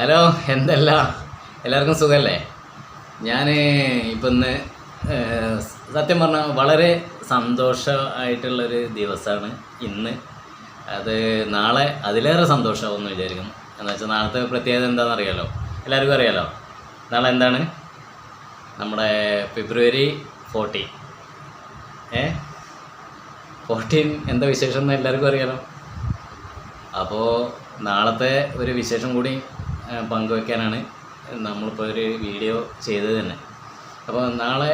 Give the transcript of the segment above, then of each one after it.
Hello എന്തല്ല? എല്ലാവർക്കും സുഖമല്ലേ ഞാൻ ഇപ്പം ഇന്ന് സത്യം പറഞ്ഞാൽ വളരെ സന്തോഷമായിട്ടുള്ളൊരു ദിവസമാണ് ഇന്ന്. അത് നാളെ അതിലേറെ സന്തോഷമാവുമെന്ന് വിചാരിക്കുന്നു. എന്ന് വെച്ചാൽ നാളത്തെ പ്രത്യേകത എന്താണെന്ന് അറിയാലോ എല്ലാവർക്കും അറിയാലോ? നാളെ എന്താണ്? നമ്മുടെ ഫെബ്രുവരി ഫോർട്ടീൻ. ഏ? ഫോർട്ടീൻ എന്താ വിശേഷം എന്ന് എല്ലാവർക്കും അറിയാലോ? അപ്പോൾ നാളത്തെ ഒരു വിശേഷം കൂടി ആ, പങ്കുവെക്കാനാണ് നമ്മളിപ്പോൾ ഒരു വീഡിയോ ചെയ്തത് തന്നെ. അപ്പോൾ നാളെ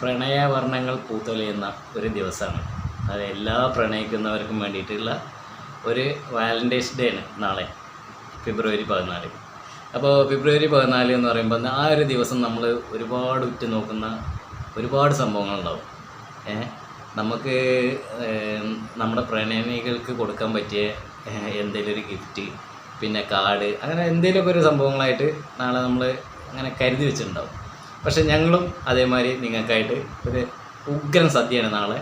പ്രണയവർണങ്ങൾ പൂത്തൊലിയുന്ന ഒരു ദിവസമാണ്. അത് എല്ലാ പ്രണയിക്കുന്നവർക്കും വേണ്ടിയിട്ടുള്ള ഒരു വാലന്റൈൻസ് ഡേ ആണ് നാളെ ഫെബ്രുവരി പതിനാല്. അപ്പോൾ ഫെബ്രുവരി പതിനാല് എന്ന് പറയുമ്പോൾ ആ ഒരു ദിവസം നമ്മൾ ഒരുപാട് ഉറ്റു നോക്കുന്ന ഒരുപാട് സംഭവങ്ങളുണ്ടാവും. നമുക്ക് നമ്മുടെ പ്രണയമികൾക്ക് കൊടുക്കാൻ പറ്റിയ എന്തെങ്കിലും ഒരു ഗിഫ്റ്റ് പിന്നെ കാട് അങ്ങനെ എന്തെങ്കിലുമൊക്കെ ഒരു സംഭവങ്ങളായിട്ട് നാളെ നമ്മൾ അങ്ങനെ കരുതി വെച്ചിട്ടുണ്ടാവും. പക്ഷെ ഞങ്ങളും അതേമാതിരി നിങ്ങൾക്കായിട്ട് ഒരു ഉഗ്രൻ സദ്യയാണ് നാളെ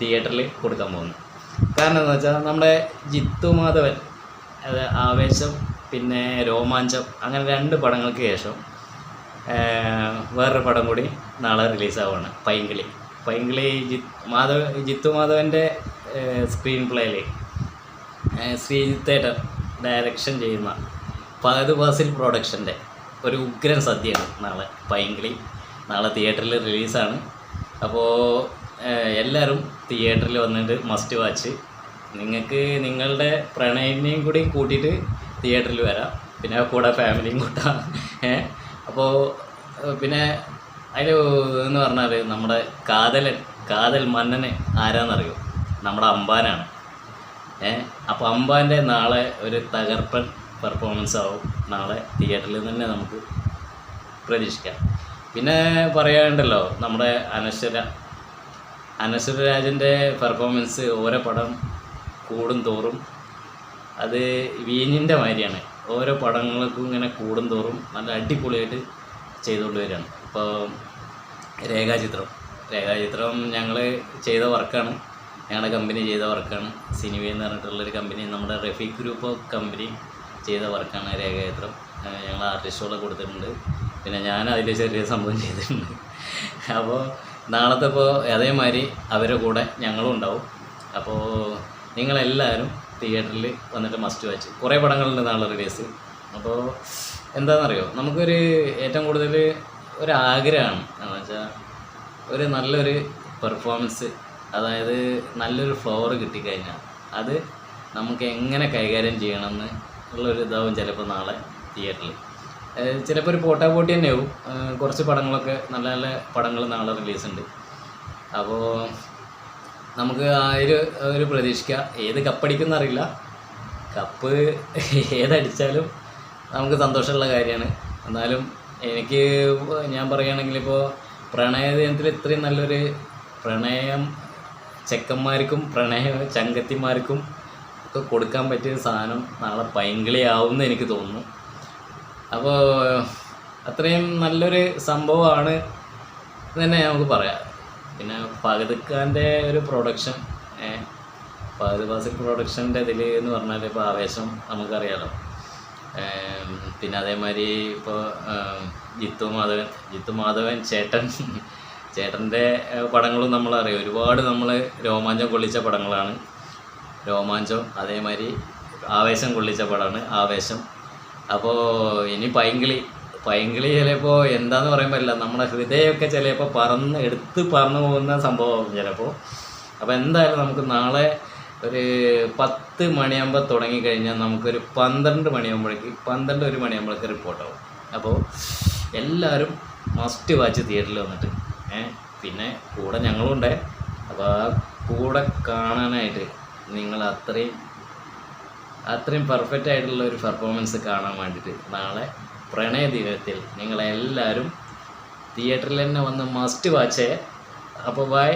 തിയേറ്ററിൽ കൊടുക്കാൻ പോകുന്നത്. കാരണം എന്താ വെച്ചാൽ നമ്മുടെ ജിത്തു മാധവൻ അത് ആവേശം പിന്നെ രോമാഞ്ചം അങ്ങനെ രണ്ട് പടങ്ങൾക്ക് ശേഷം വേറൊരു പടം കൂടി നാളെ റിലീസാവുകയാണ് പൈങ്കിളി. പൈങ്കിളി ജിത് മാധവ ജിത്തു മാധവന്റെ സ്ക്രീൻ പ്ലേയിൽ ശ്രീജിത്തേട്ടൻ ഡയറക്ഷൻ ചെയ്യുന്ന പകത് ഫാസിൽ പ്രൊഡക്ഷന്റെ ഒരു ഉഗ്രൻ സദ്യയാണ് നാളെ. പൈങ്കിളി നാളെ തിയേറ്ററിൽ റിലീസാണ് അപ്പോൾ എല്ലാവരും തിയേറ്ററിൽ വന്നിട്ട് മസ്റ്റ് വാച്ച് നിങ്ങൾക്ക് നിങ്ങളുടെ പ്രണയനെയും കൂടി കൂട്ടിയിട്ട് തിയേറ്ററിൽ വരാം. പിന്നെ കൂടെ ഫാമിലിയും കൂട്ടാം. അപ്പോൾ പിന്നെ അതിൽ എന്ന് പറഞ്ഞാൽ നമ്മുടെ കാതലൻ കാതൽ മന്നനെ ആരാന്നറിയോ? നമ്മുടെ അമ്പാനാണ്. ഏ അപ്പോൾ അമ്പാന്റെ നാളെ ഒരു തകർപ്പൻ പെർഫോമൻസ് ആവും. നാളെ തിയേറ്ററിൽ തന്നെ നമുക്ക് പ്രതീക്ഷിക്കാം. പിന്നെ പറയാനുണ്ടല്ലോ നമ്മുടെ അനശ്വര. അനശ്വര രാജന്റെ പെർഫോമൻസ് ഓരോ പടം കൂടും തോറും അത് വീഞ്ഞിന്റെ മാതിരിയാണ്. ഓരോ പടങ്ങൾക്കും ഇങ്ങനെ കൂടും തോറും നല്ല അടിപൊളിയായിട്ട് ചെയ്തുകൊണ്ട് വരികയാണ്. ഇപ്പോൾ രേഖാചിത്രം. രേഖാചിത്രം ഞങ്ങൾ ചെയ്ത വർക്കാണ് ഞങ്ങളുടെ കമ്പനി ചെയ്ത വർക്കാണ്. സിനിമ എന്ന് പറഞ്ഞിട്ടുള്ളൊരു കമ്പനി നമ്മുടെ റഫീഖ് ഗ്രൂപ്പ് ഓഫ് കമ്പനി ചെയ്ത വർക്കാണ് രേഖാചിത്രം. ഞങ്ങൾ ആർട്ടിസ്റ്റുകളെ കൊടുത്തിട്ടുണ്ട്. പിന്നെ ഞാൻ അതിൽ ചെറിയ സംഭവം ചെയ്തിട്ടുണ്ട്. അപ്പോൾ നാളത്തെ ഇപ്പോൾ അതേമാതിരി അവരുടെ കൂടെ ഞങ്ങളും ഉണ്ടാവും. അപ്പോൾ നിങ്ങളെല്ലാവരും തിയേറ്ററിൽ വന്നിട്ട് മസ്റ്റ് വാച്ച് കുറേ പടങ്ങളുണ്ട് നാളെ റിലീസ് അപ്പോൾ എന്താണെന്നറിയോ നമുക്കൊരു ഏറ്റവും കൂടുതൽ ഒരു ആഗ്രഹമാണ്. എന്ന് വെച്ചാൽ ഒരു നല്ലൊരു പെർഫോമൻസ് അതായത് നല്ലൊരു ഫ്ലവർ കിട്ടിക്കഴിഞ്ഞാൽ അത് നമുക്ക് എങ്ങനെ കൈകാര്യം ചെയ്യണം ചെയ്യണമെന്ന് ഉള്ളൊരു ഇതാവും ചിലപ്പോൾ നാളെ തിയേറ്ററിൽ ചിലപ്പോൾ ഒരു പോട്ടാ പോട്ടി തന്നെയാവും കുറച്ച് പടങ്ങളൊക്കെ നല്ല നല്ല പടങ്ങൾ നാളെ റിലീസുണ്ട് അപ്പോൾ നമുക്ക് ആ ഒരു ഒരു ഏത് കപ്പടിക്കുന്ന അറിയില്ല. കപ്പ് ഏതടിച്ചാലും നമുക്ക് സന്തോഷമുള്ള കാര്യമാണ്. എന്നാലും എനിക്ക് ഞാൻ പറയുകയാണെങ്കിൽ ഇപ്പോൾ പ്രണയദിനത്തിൽ ഇത്രയും നല്ലൊരു പ്രണയം ചെക്കന്മാർക്കും പ്രണയ ചങ്കത്തിമാർക്കും ഒക്കെ കൊടുക്കാൻ പറ്റിയ സാധനം നാളെ പൈങ്കിളിയാവും എന്ന് എനിക്ക് തോന്നുന്നു. അപ്പോൾ അത്രയും നല്ലൊരു സംഭവമാണ് തന്നെ നമുക്ക് പറയാം. പിന്നെ ഫഹദ് ഒരു പ്രൊഡക്ഷൻ ഫഹദ് ബാസിൽ പ്രൊഡക്ഷന്റെ ഇതിൽ എന്ന് പറഞ്ഞാൽ ഇപ്പോൾ ആവേശം നമുക്കറിയാലോ. പിന്നെ അതേമാതിരി ഇപ്പോൾ ജിത്തു മാധവൻ ജിത്തു മാധവൻ ചേട്ടൻ ചേട്ടന്റെ പടങ്ങളും നമ്മളറിയാം. ഒരുപാട് നമ്മൾ രോമാഞ്ചം കൊള്ളിച്ച പടങ്ങളാണ്. രോമാഞ്ചം അതേമാതിരി ആവേശം കൊള്ളിച്ച പടമാണ് ആവേശം. അപ്പോൾ ഇനി പൈങ്കിളി പൈങ്കിളി ചിലപ്പോൾ എന്താന്ന് പറയാൻ പറ്റില്ല. നമ്മുടെ ഹൃദയമൊക്കെ ചിലപ്പോൾ പറന്ന് എടുത്ത് പറന്നു പോകുന്ന സംഭവം ചിലപ്പോൾ അപ്പോൾ എന്തായാലും നമുക്ക് നാളെ ഒരു പത്ത് മണിയാകുമ്പോൾ തുടങ്ങിക്കഴിഞ്ഞാൽ നമുക്കൊരു പന്ത്രണ്ട് മണിയാകുമ്പോഴേക്ക് പന്ത്രണ്ട് ഒരു മണിയാകുമ്പോഴേക്ക് റിപ്പോർട്ടാവും അപ്പോൾ എല്ലാവരും മസ്റ്റ് വാച്ച് തിയേറ്ററിൽ വന്നിട്ട്. പിന്നെ കൂടെ ഞങ്ങളുണ്ട്. അപ്പോൾ ആ കൂടെ കാണാനായിട്ട് നിങ്ങൾ അത്രയും അത്രയും പെർഫെക്റ്റ് ആയിട്ടുള്ള ഒരു പെർഫോമൻസ് കാണാൻ വേണ്ടിയിട്ട് നാളെ പ്രണയ ദിനത്തിൽ നിങ്ങളെല്ലാവരും തിയേറ്ററിൽ തന്നെ വന്ന് മസ്റ്റ് വാച്ച് അപ്പോൾ ബൈ